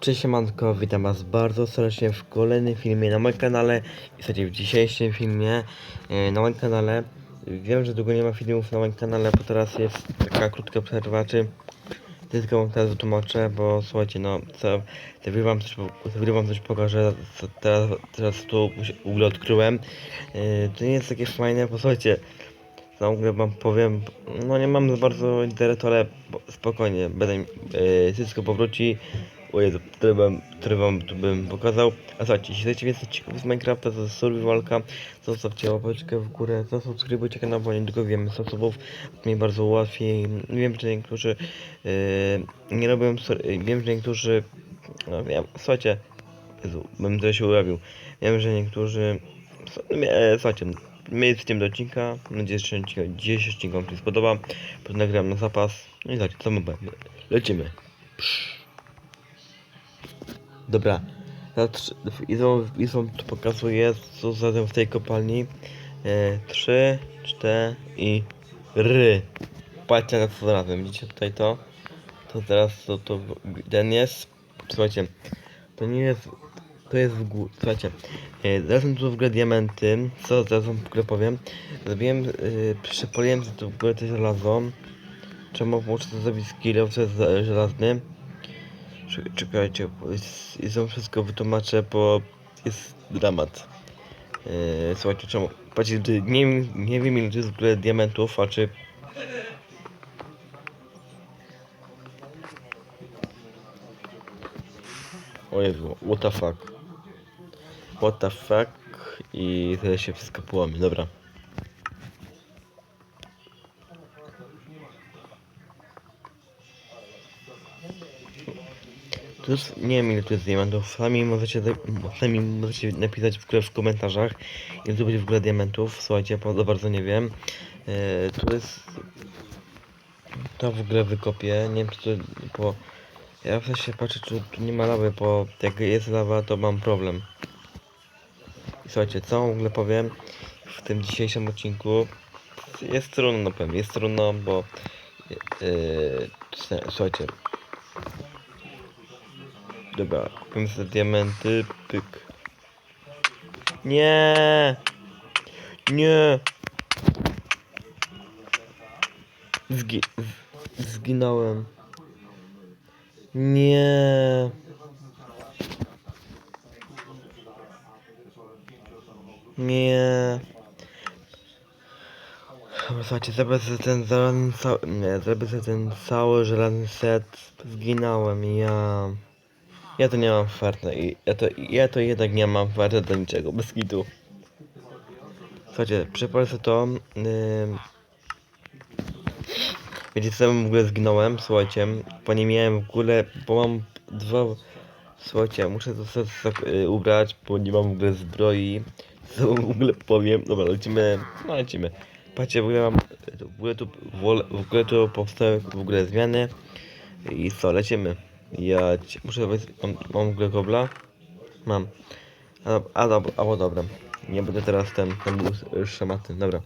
Cześć siemanko, witam was bardzo serdecznie w kolejnym filmie na moim kanale. I słuchajcie, w dzisiejszym filmie e, na moim kanale. Wiem, że długo nie ma filmów na moim kanale, bo teraz jest taka krótka przerwa, czy tylko wam teraz wytłumaczę, bo słuchajcie, no co, za wam coś, po- za wam coś pokażę, co teraz, teraz tu w ogóle odkryłem, e, to nie jest takie fajne, bo słuchajcie, w ogóle wam powiem, no nie mam za bardzo internetu, ale spokojnie, będę, e, wszystko powróci. O Jezu, który wam, który wam tu bym pokazał. A słuchajcie, jeśli chcecie więcej odcinków z Minecrafta, to z survivalka, zostawcie łapeczkę w górę, zasubskrybujcie kanał, bo niedługo wiemy sposobów, mi bardzo ułatwi. Wiem, że niektórzy e, nie robią, wiem, że niektórzy, no wiem, słuchajcie, Jezu, bym to się urabił. Wiem, że niektórzy, e, słuchajcie, my jesteśmy do odcinka, mam nadzieję, że dzisiejszy odcinek wam się spodoba, nagram na zapas, no i słuchajcie, co my lecimy. Dobra, Izą, Izą tu pokazuje, co zatem w tej kopalni. E, trzy, cztery i ry. Patrzcie na co razem, widzicie tutaj to? To teraz to, to ten jest. Słuchajcie, to nie jest. To jest w górę. Słuchajcie, e, są tu w ogóle diamenty. Co teraz wam w ogóle powiem? Zrobiłem, e, przepaliłem sobie tu w ogóle to żelazo. Czemu muszę to zrobić z kilo, e, żelazny? Czek- Czekajcie, jest wam wszystko wytłumaczę, bo jest dramat. Yy, słuchajcie, czemu? Patrzcie, nie, nie wiem ile jest w ogóle diamentów, a czy... O Jezu, what the fuck. What the fuck i teraz się wszystko połamie, dobra. Jest, nie wiem ile to jest diamentów, sami możecie, sami możecie napisać w w komentarzach ile to będzie w ogóle diamentów, słuchajcie, za bardzo nie wiem. E, to jest... To w ogóle wykopię, nie wiem czy to, bo... Ja w sensie patrzę czy tu nie ma lawy, bo jak jest lawa to mam problem. I słuchajcie, co w ogóle powiem w tym dzisiejszym odcinku. Jest trudno, powiem, jest trudno, bo... Yy, słuchajcie, Dobra, kupimy sobie diamenty, pyk. Nie! Nie! Zgi zginąłem. Nie! Nie! Słuchajcie, zrobię sobie ten żelazny nie, zrobię sobie ten cały żelazny set. Zginąłem, ja... Ja to nie mam farta i ja to, ja to jednak nie mam farta do niczego, bez kitu. Słuchajcie, sobie to. Yy... Wiecie co, w ogóle zginąłem, słuchajcie, bo nie miałem w ogóle, bo mam dwa... Słuchajcie, muszę to sobie yy, ubrać, bo nie mam w ogóle zbroi. Co w ogóle powiem, dobra, lecimy, no lecimy. Patrzcie, w ogóle mam, w ogóle tu, w ogóle tu powstały w ogóle zmiany. I co, lecimy. Ja ci, muszę wejść, mam, mam w ogóle gobla? Mam. A, a dobra, a, dobra. Nie będę teraz ten, ten był szamaty, dobra.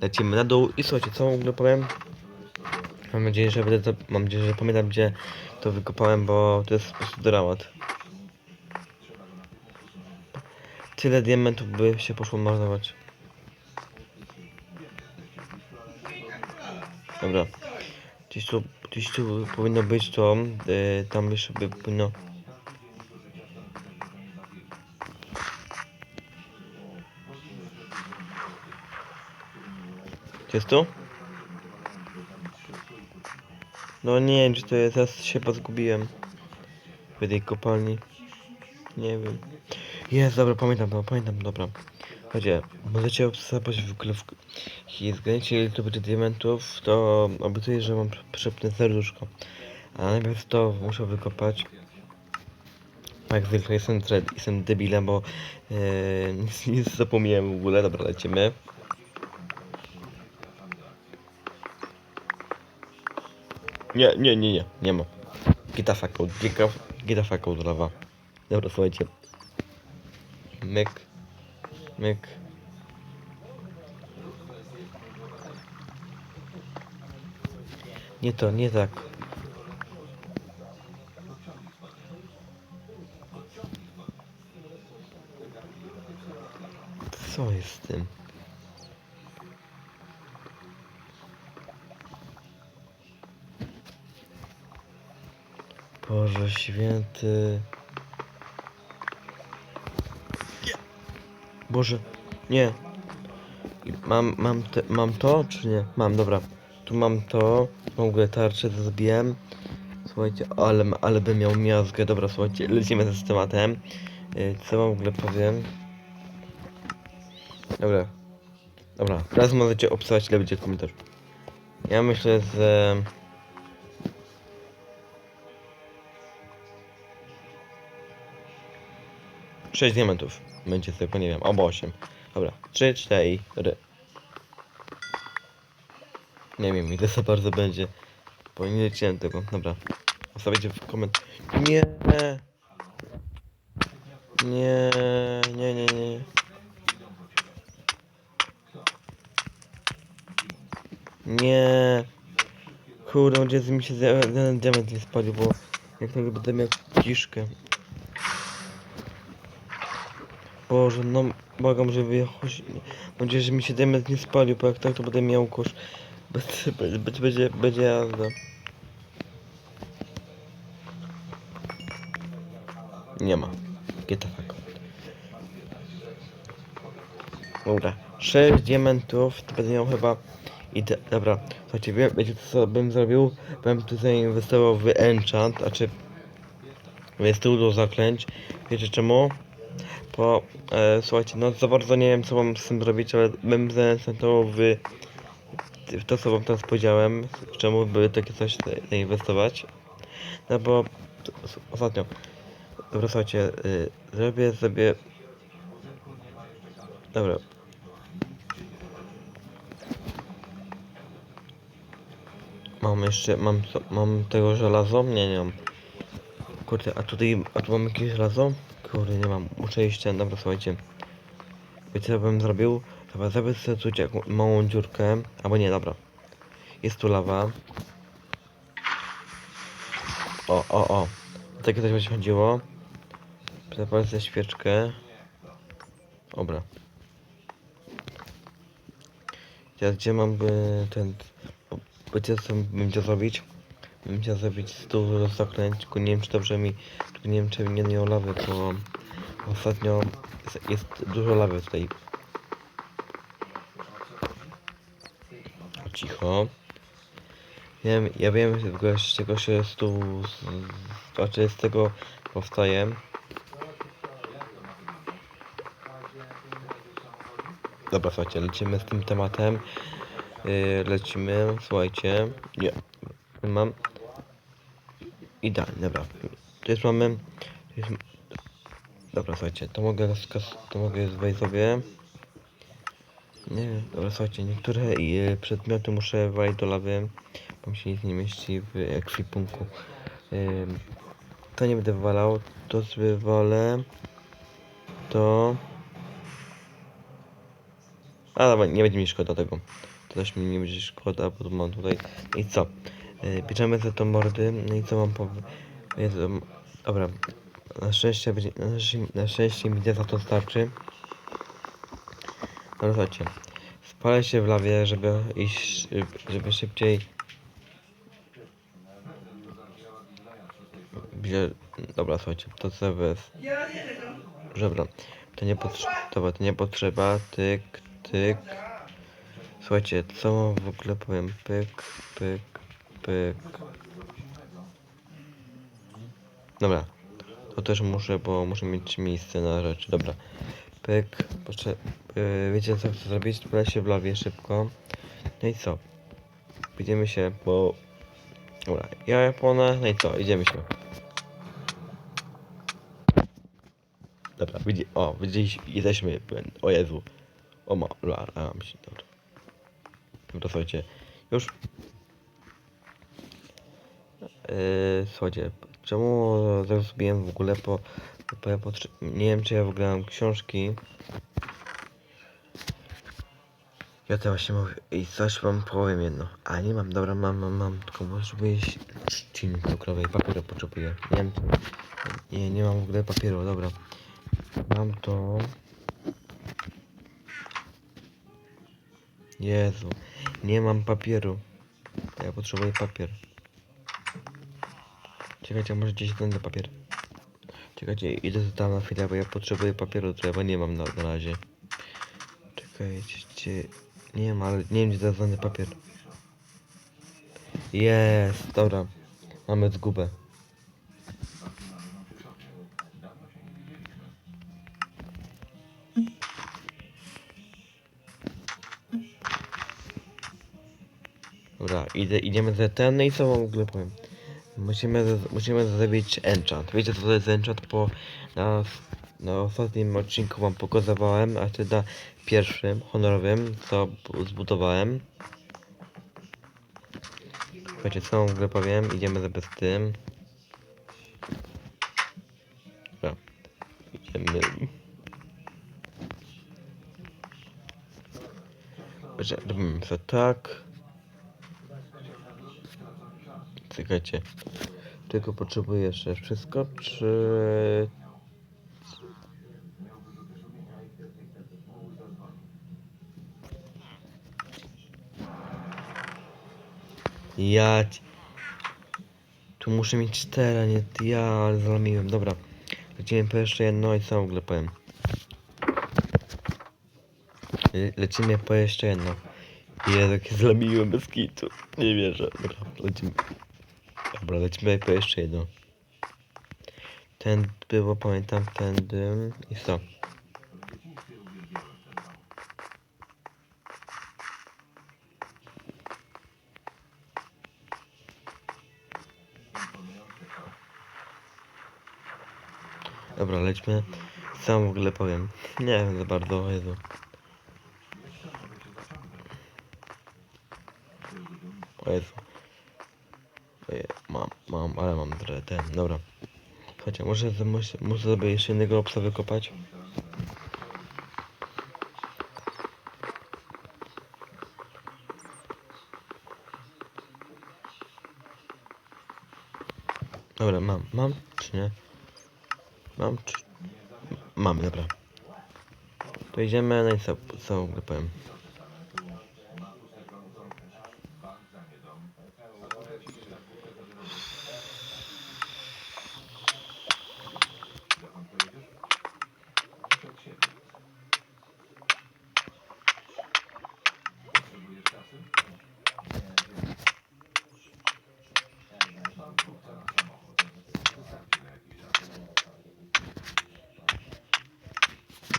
Lecimy na dół i słuchajcie, co w ogóle powiem? Mam nadzieję, że będę to, mam nadzieję, że pamiętam gdzie to wykopałem, bo to jest po prostu dramat. Tyle diamentów by się poszło marnować. Dobra. Gdzieś tu, gdzieś tu powinno być to, yy, tam jeszcze by powinno... Jest tu? No nie wiem, czy to jest, teraz się pozgubiłem. W tej kopalni. Nie wiem. Jest, dobra, pamiętam, pamiętam, dobra. Chodźcie, możecie obserwować w ogóle w... Jeśli zgadniecie ile to będzie diamentów, to obiecuję, że mam przepnę serduszko. A najpierw to muszę wykopać. A Jak zwykle jestem, jestem debilem, bo yy, nic, nic zapomniałem w ogóle. Dobra, lecimy. Nie, nie, nie, nie, nie ma. Gita fuck gita, gita fuck out lawa. Dobra, słuchajcie. Myk. Myk. Nie to, nie tak. Co jest z tym? Boże święty. Boże, nie. Mam, mam, te, mam to, czy nie? Mam, dobra. Tu mam to. W ogóle tarczę zbiłem. Słuchajcie, ale, ale bym miał miazgę. Dobra, słuchajcie, lecimy z tematem. Yy, Co wam w ogóle powiem? Dobra. Dobra, teraz możecie obstawiać, ile będzie komentarz. Ja myślę, że... Sześć diamentów będzie tylko, nie wiem, albo osiem. Dobra, trzy, cztery. Nie wiem, ile za bardzo będzie. Bo nie leciałem tego. Dobra. Zostawicie w komentarzu. Nie. Nie, nie, nie, nie. Nie. Kurde, gdzie mi się ten diament nie spalił, bo jak tego będę miał kiszkę. Boże, no błagam, żeby choć... Mam nadzieję, że mi się diament nie spalił, bo jak tak to będę miał kosz. Będzie, będzie, będzie, będzie jazda. Nie ma. Get the fuck. Dobra. 6 diamentów, to będę miał chyba... I te, dobra, słuchajcie, wie, wiecie co bym zrobił? Bym tutaj inwestował w enchant, a czy... Jest dużo zaklęć. Wiecie czemu? Bo, e, słuchajcie, no za bardzo nie wiem co mam z tym zrobić, ale bym zainwestował w, w to co wam teraz powiedziałem, czemu by takie coś zainwestować. No bo ostatnio, dobra słuchajcie, y, zrobię sobie, dobra. Mam jeszcze, mam, mam tego żelazo? Nie, nie mam. Kurde, a tutaj, a tu mam jakieś żelazo? Kurde, nie mam. Muszę iść ten, dobra, słuchajcie. Wiecie co bym zrobił? Chyba zrobię sobie tu małą dziurkę. Albo nie, dobra. Jest tu lawa. O, o, o. Takie coś będzie chodziło. Zapalę świeczkę. Dobra. Teraz gdzie mam by ten... bo- Wiecie co bym chciał zrobić? Chciał zrobić stół zaklęć, tylko nie wiem czy dobrze mi... Tylko nie wiem czy nie miał lawy, bo... Ostatnio jest, jest dużo lawy tutaj. Cicho. Wiem, ja wiem z czego się stół... z- Znaczy z tego powstaje. Dobra, słuchajcie, lecimy z tym tematem. Yy, lecimy, słuchajcie. Nie, mam. Idealnie, dobra. Tu jest mamy. Tu jest... Dobra, słuchajcie, to mogę rozkaz... to mogę sobie. Nie wiem, dobra, słuchajcie, niektóre yy, przedmioty muszę wejść do lawy, bo mi się nic nie mieści w ekwipunku. To nie będę wywalał, to wywalę. To... A dobra, nie będzie mi szkoda tego. To też mi nie będzie szkoda, bo mam tutaj. I co? Yy, bierzemy za to mordy. No i co mam powiedzieć? Dobra. Na szczęście, na, szczęście, na szczęście mi za to starczy. No słuchajcie. Spalę się w lawie, żeby iść, żeby szybciej. Dobra, słuchajcie, to co jest. Dobra, to nie potrzeba, to nie potrzeba, tyk, tyk. Słuchajcie, co w ogóle powiem, pyk, pyk, pyk. Dobra, to też muszę, bo muszę mieć miejsce na rzeczy, dobra. Pyk, potrze... Yy, wiecie co chcę zrobić? Spalę się w lawie szybko. No i co? Idziemy się, bo... Dobra, ja Japona, no i co? Idziemy się. Dobra, widzi... O, widzieliśmy, jesteśmy, o Jezu. O ma, la, a, myślę, dobra. Dobra, słuchajcie, już... Yy, słuchajcie, czemu zrozumiałem w ogóle, bo ja potrze... nie wiem, czy ja w ogóle mam książki. Ja to właśnie mówię, i coś wam powiem jedno. A nie mam, dobra, mam, mam, mam, tylko potrzebuję trzciny cukrowej, papieru potrzebuję. Nie wiem, nie, nie mam w ogóle papieru, dobra. Mam to. Jezu, nie mam papieru. Ja potrzebuję papier. Czekajcie, może gdzieś znajdę papier. Czekajcie, idę tam na chwilę, bo ja potrzebuję papieru, bo nie mam na, na razie. Czekajcie, nie ma, ale nie wiem gdzie znajdę papier. Jest, dobra. Mamy zgubę. Dobra, idę, idziemy za ten, no i co wam w ogóle powiem. Musimy, musimy zrobić enchant. Wiecie co to jest enchant? Po na, na ostatnim odcinku wam pokazywałem, a wtedy na pierwszym, honorowym, co zbudowałem. Słuchajcie, w ogóle powiem, idziemy sobie z tym. Dobra, idziemy. Że- Robimy to tak. Czekajcie. Tylko potrzebuję jeszcze wszystko, czy... Ja... Tu muszę mieć cztery, nie ja, ale zlamiłem. Dobra. Lecimy po jeszcze jedno i co w ogóle powiem. Le lecimy po jeszcze jedno. Jezu, jak zlamiłem bez kitu. Nie wierzę. Dobra, lecimy. Dobra, lecimy po jeszcze jedno. Ten było, pamiętam, tędy i co? Dobra, lećmy. Sam w ogóle powiem. Nie wiem za bardzo, o Jezu. O Jezu. Mam, ale mam ten, dobra. Słuchajcie, muszę, muszę, muszę sobie jeszcze jednego obsa wykopać. Dobra, mam, mam, czy nie? Mam, czy... Mam, dobra. To idziemy, no i co, co powiem.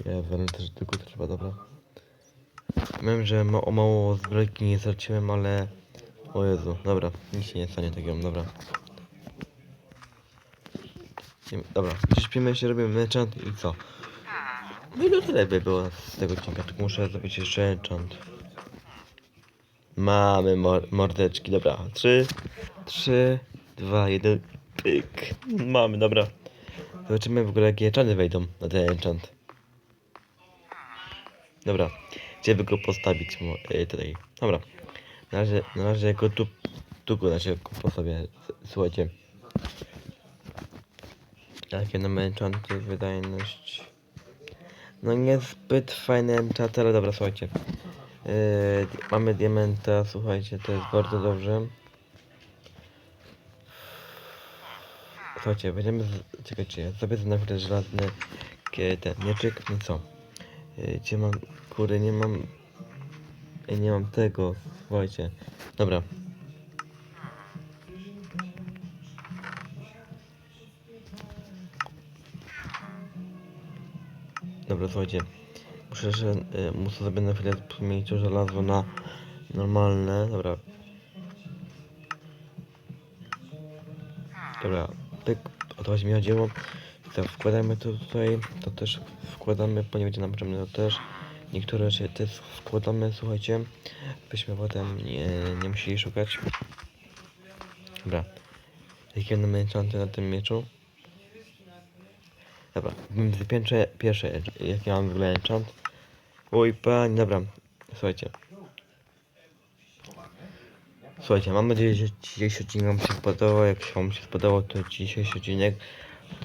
Ja wiem też tylko trzeba, dobra. Wiem, że ma, o mało zbrojki nie straciłem, ale... O Jezu, dobra, nic się nie stanie takiego, dobra. Nie- Dobra, śpimy się, robimy enchant i co? No i to tyle by było z tego odcinka, tylko muszę zrobić jeszcze enchant. Mamy mor mordeczki, dobra. Trzy, trzy, dwa, jeden, pyk. Mamy, dobra. Zobaczymy w ogóle jakie enchanty wejdą na ten enchant. Dobra, gdzie by go postawić e, tutaj? Dobra, na razie, na razie go tu, tu go na razie postawię, słuchajcie. Jakie nam enchanty, wydajność... No niezbyt fajne enchanty, ale dobra, słuchajcie. Di- mamy diamenta, słuchajcie, to jest bardzo dobrze. Słuchajcie, będziemy, z... czekajcie, sobie na chwilę żelazny kie- ten mieczyk, no co? Yy, Gdzie mam, kurde, nie mam, nie mam tego, słuchajcie. Dobra. Dobra, słuchajcie. Muszę, że, y, muszę sobie na chwilę zmienić to żelazo na normalne. Dobra. Dobra, pyk, o to właśnie mi chodziło. To wkładamy to tutaj, to też wkładamy, bo nie będzie nam potrzebne, to też. Niektóre rzeczy też wkładamy, słuchajcie, byśmy potem nie, nie musieli szukać. Dobra. Jakie mamy enchanty na tym mieczu? Dobra, wypięczę pierwsze, jaki mam w. Oj, pani, dobra, słuchajcie. Słuchajcie, mam nadzieję, że dzisiejszy odcinek Wam się spodobał. Jak się Wam się spodobał, to dzisiejszy odcinek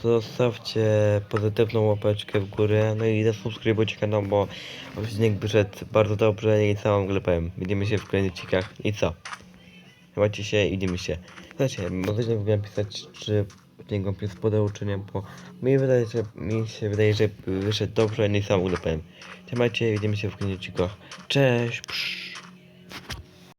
zostawcie pozytywną łapeczkę w górę, no i zasubskrybujcie kanał, bo odcinek wyszedł bardzo dobrze i wam ogóle powiem. Widzimy się w kolejnych odcinkach i co? Trzymajcie się i widzimy się. Słuchajcie, możecie w ogóle napisać, czy odcinek wam się spodobał, czy nie, bo mi, wydaje, że, mi się wydaje, że wyszedł dobrze, no i w ogóle powiem. Trzymajcie, widzimy się w kolejnych odcinkach. Cześć! Psz.